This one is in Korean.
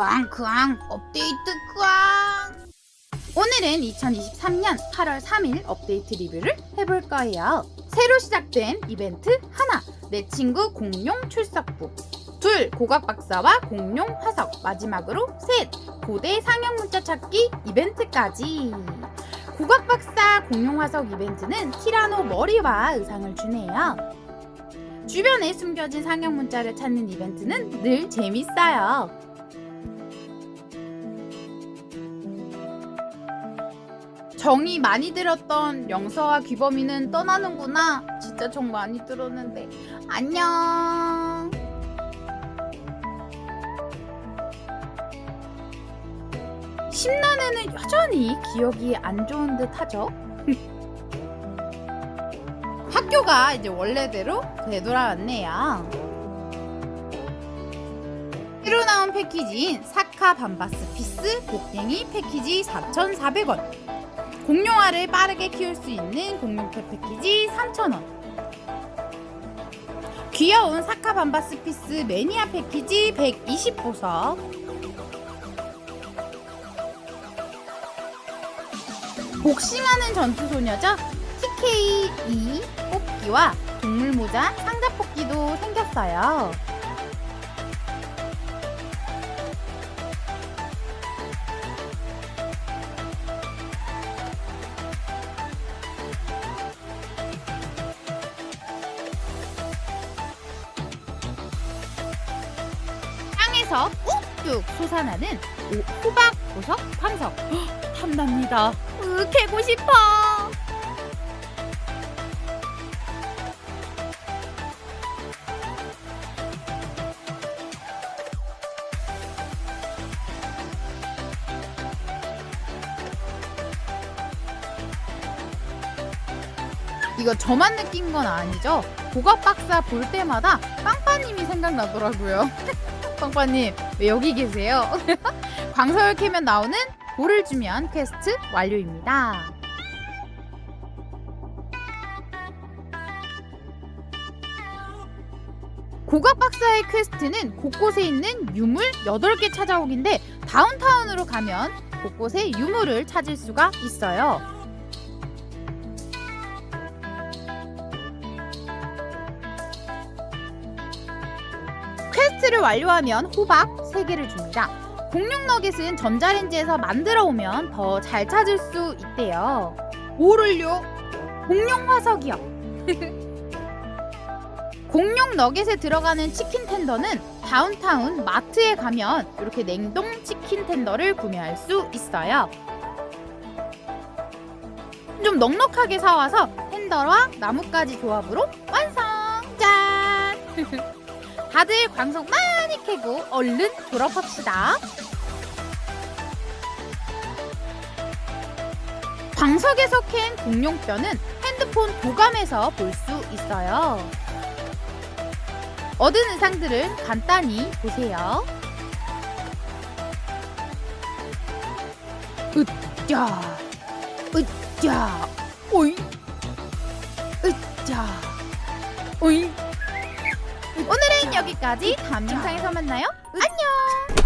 꽝꽝 업데이트 꽝 오늘은 2023년 8월 3일 업데이트 리뷰를 해볼 거예요. 새로 시작된 이벤트 하나 내 친구 공룡 출석부. 둘 고각 박사와 공룡 화석. 마지막으로 셋 고대 상형 문자 찾기 이벤트까지. 고각 박사 공룡 화석 이벤트는 티라노 머리와 의상을 주네요. 주변에 숨겨진 상형 문자를 찾는 이벤트는 늘 재밌어요. 정이 많이 들었던 영서와 귀범이는 떠나는구나. 진짜 정 많이 들었는데. 안녕. 심란에는 여전히 기억이 안 좋은 듯 하죠. 학교가 이제 원래대로 되돌아왔네요. 새로 나온 패키지인 사카 밤바스 피스 곡괭이 패키지 4,400원. 공룡알을 빠르게 키울 수 있는 공룡패 패키지 3,000원. 귀여운 사카 밤바스 피스 매니아 패키지 120보석. 복싱하는 전투소녀죠? TK2 뽑기와 동물 모자 상자 뽑기도 생겼어요. 땅에서 욱뚝 솟아나는 오- 호박 보석 황석 헉, 탐납니다. 으, 캐고 싶어. 이거 저만 느낀 건 아니죠? 고각 박사 볼 때마다 빵빠님이 생각나더라고요. 빵빠님 왜 여기 계세요? 광석을 캐면 나오는 돌을 주면 퀘스트 완료입니다. 고각 박사의 퀘스트는 곳곳에 있는 유물 8개 찾아오기인데 다운타운으로 가면 곳곳에 유물을 찾을 수가 있어요. 퀘스트를 완료하면 호박 3개를 줍니다. 공룡 너겟은 전자레인지에서 만들어 오면 더 잘 찾을 수 있대요. 뭐를요? 공룡 화석이요. 공룡 너겟에 들어가는 치킨 텐더는 다운타운 마트에 가면 이렇게 냉동 치킨 텐더를 구매할 수 있어요. 좀 넉넉하게 사와서 텐더와 나뭇가지 조합으로 완성! 짠! 다들 광석 많이 캐고 얼른 졸업합시다. 광석에서 캔 공룡뼈는 핸드폰 도감에서 볼 수 있어요. 얻은 의상들은 간단히 보세요. 으짜, 으짜, 오이, 으짜, 오이. 여기까지 다음 영상에서 만나요. 안녕.